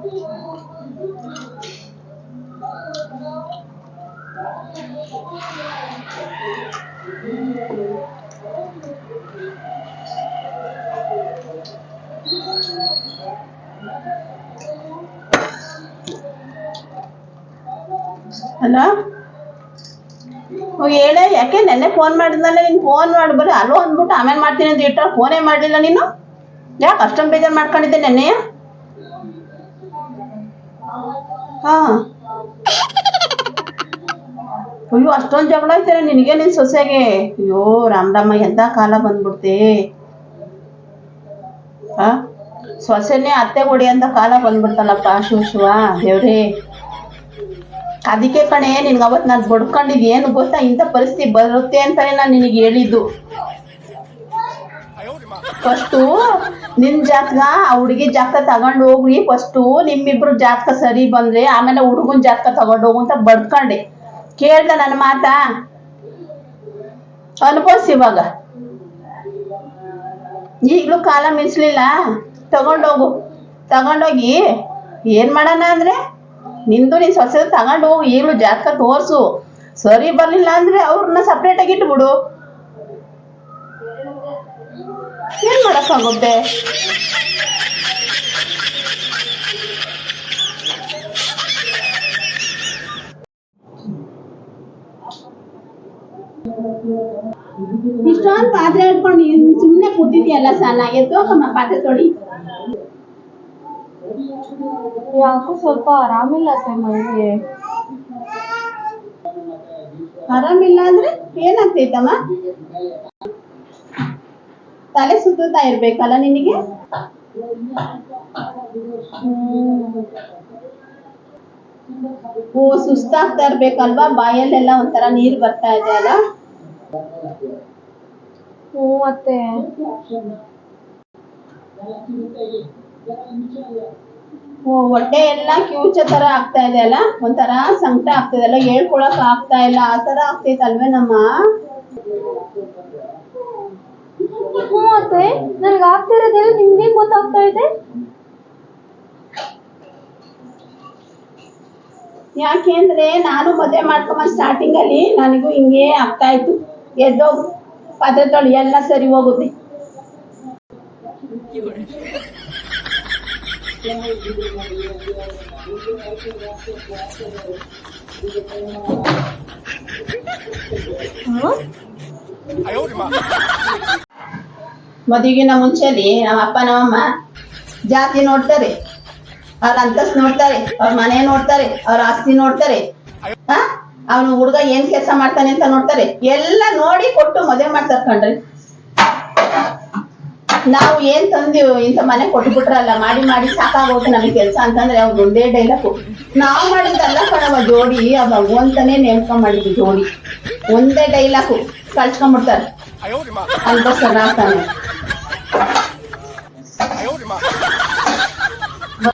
Hello ಹೇಳೆ, ಯಾಕೆ ನೆನ್ನೆ ಫೋನ್ ಮಾಡಿದ್ನಲ್ಲ, ನೀನು ಫೋನ್ ಮಾಡಿ, ಬರೀ ಅಲೋ ಅಂದ್ಬಿಟ್ಟು ಆಮೇಲೆ ಮಾಡ್ತೀನಿ ಅಂತ ಇಟ್ಟ ಫೋನೇ ಮಾಡಲಿಲ್ಲ ನೀನು? ಯಾಕೆ ಅಷ್ಟೊಂದು ಬೇಜಾರು ಮಾಡ್ಕೊಂಡಿದ್ದೆ ನೆನ್ನೆ ಹಾಂ. ಅಯ್ಯೋ, ಅಷ್ಟೊಂದು ಜಗಳ ಆಯ್ತಾರೆ ನಿನಗೆ ನಿನ್ ಸೊಸೆಗೆ? ಅಯ್ಯೋ, ರಾಮರಾಮ ಎಂಥ ಕಾಲ ಬಂದ್ಬಿಡ್ತೆ? ಹಾ? ಸೊಸೆನೇ ಅತ್ತೆ ಕೊಡಿ ಅಂತ ಕಾಲ ಬಂದ್ಬಿಡ್ತಲ್ಲಪ್ಪ, ಶಿವ ಶಿವ, ದೇವ್ರೇ. ಅದಕ್ಕೆ ಕಣೆ, ನಿನ್ಗೆ ಅವತ್ತು ನಾನು ಬಡ್ಕೊಂಡಿದ್ದು ಏನು ಗೊತ್ತಾ? ಇಂಥ ಪರಿಸ್ಥಿತಿ ಬರುತ್ತೆ ಅಂತಾನೆ ನಾನು ನಿನಗೆ ಹೇಳಿದ್ದು. ಫಸ್ಟು ನಿಮ್ ಜಾತಕ, ಆ ಹುಡುಗಿ ಜಾತಕ ತಗೊಂಡು ಹೋಗ್ರಿ. ಫಸ್ಟು ನಿಮ್ಮಿಬ್ರು ಜಾತಕ ಸರಿ ಬಂದ್ರೆ, ಆಮೇಲೆ ಹುಡುಗನ ಜಾತಕ ತಗೊಂಡು ಹೋಗು ಅಂತ ಬಡ್ಕೊಂಡೆ. ಕೇಳ್ದ ನನ್ನ ಮಾತಾ? ಅನ್ಭವ್ಸ್ ಇವಾಗ. ಈಗ್ಲೂ ಕಾಲ ಮಿಂಚ್ಲಿಲ್ಲ ತಗೊಂಡೋಗು ತಗೊಂಡೋಗಿ ಏನ್ ಮಾಡೋಣ ಅಂದ್ರೆ? ನಿಂದು ನೀನ್ ಸೊಸೆ ತಗೊಂಡು ಹೋಗು. ಈಗಲೂ ಜಾತಕ ತೋರ್ಸು. ಸರಿ ಬರ್ಲಿಲ್ಲ ಅಂದ್ರೆ ಅವ್ರನ್ನ ಸಪ್ರೇಟ್ ಆಗಿ ಇಟ್ಬಿಡು. ಏನ್ ಮಾಡಕ್ಕಾಗೊಬ್ಬೆ ಇಷ್ಟೊಂದು ಪಾತ್ರೆ ಹಿಡ್ಕೊಂಡು ಸುಮ್ಮನೆ ಕೂತಿದ್ಯಲ್ಲ ಸಣ್ಣ ತೋಕಮ್ಮ ಪಾತ್ರೆ ತೊಳಿ. ಯಾಕೋ ಸ್ವಲ್ಪ ಆರಾಮಿಲ್ಲ ಸರ್ ಮೈಗೆ. ಆರಾಮಿಲ್ಲ ಅಂದ್ರೆ ಏನಾಗ್ತೈತಮ್ಮ? ತಲೆ ಸುತ್ತಾ ಇರ್ಬೇಕಲ್ಲ ನಿನಗೆ? ಓ ಸುಸ್ತಾಗ್ತಾ ಇರ್ಬೇಕಲ್ವಾ? ಬಾಯಲ್ಲೆಲ್ಲ ಒಂಥರ ನೀರ್ ಬರ್ತಾ ಇದೆ ಅಲ್ಲ? ಹ್ಞೂ ಅತ್ತೆ. ಓ ಹೊಟ್ಟೆ ಎಲ್ಲ ಕ್ಯೂಚ ತರ ಆಗ್ತಾ ಇದೆ ಅಲ್ಲ? ಒಂಥರ ಸಂಕಟ ಆಗ್ತಿದೆ ಅಲ್ಲ? ಹೇಳ್ಕೊಳಕ್ ಆಗ್ತಾ ಇಲ್ಲ. ಆ ತರ ಆಗ್ತೈತಲ್ವೇನಮ್ಮ ಹ್ಞೂ ಅತ್ತೆ ನನಗೆ ಆಗ್ತಿರೋದೆಲ್ಲ ನಿಮ್ಗೆ ಗೊತ್ತಾಗ್ತಾ ಇದೆ? ಯಾಕೆ ಅಂದ್ರೆ ನಾನು ಮದುವೆ ಮಾಡ್ಕೊಂಬ ಸ್ಟಾರ್ಟಿಂಗ್ ಅಲ್ಲಿ ನನಗೂ ಹಿಂಗೆ ಆಗ್ತಾ ಇತ್ತು. ಎದ್ದೋಗು ಪಾತ್ರೆ ತೊಳಿ ಎಲ್ಲ ಸರಿ ಹೋಗುತ್ತೆ. ಮದುವೆಗಿನ ಮುಂಚೆಲಿ ನಮ್ಮ ಅಪ್ಪ ನಮ್ಮಮ್ಮ ಜಾತಿ ನೋಡ್ತಾರೆ. ಅವ್ರ ಅಂತಸ್ತು ನೋಡ್ತಾರೆ ಅವ್ರ ಮನೆ ನೋಡ್ತಾರೆ ಅವ್ರ ಆಸ್ತಿ ನೋಡ್ತಾರೆ. ಆ ಅವನು ಹುಡುಗ ಏನ್ ಕೆಲಸ ಮಾಡ್ತಾನೆ ಅಂತ ನೋಡ್ತಾರೆ. ಎಲ್ಲ ನೋಡಿ ಕೊಟ್ಟು ಮದುವೆ ಮಾಡ್ತಾರೆ ಕಣ್ರಿ. ನಾವು ಏನ್ ತಂದಿವ್ ಇಂತ ಮನೆ ಕೊಟ್ಬಿಟ್ರಲ್ಲ ಮಾಡಿ ಮಾಡಿ ಸಾಕಾಗೋದು ನಮ್ಗೆ ಕೆಲಸ ಅಂತಂದ್ರೆ ಅವ್ರ ಒಂದೇ ಡೈಲಾಗು ನಾವು ಮಾಡಿದ್ದಲ್ಲ ಕಣವ ಜೋಡಿ ಆ ಭಗವಂತನೇ ನೇಮಕ ಮಾಡಿದ್ವಿ ಜೋಡಿ. ಒಂದೇ ಡೈಲಾಗು ಕಳ್ಸ್ಕೊಂಡ್ಬಿಡ್ತಾರೆ. ಅನ್ಕೋಸ್ಕರ ಆಗ್ತಾನೆ Thank you.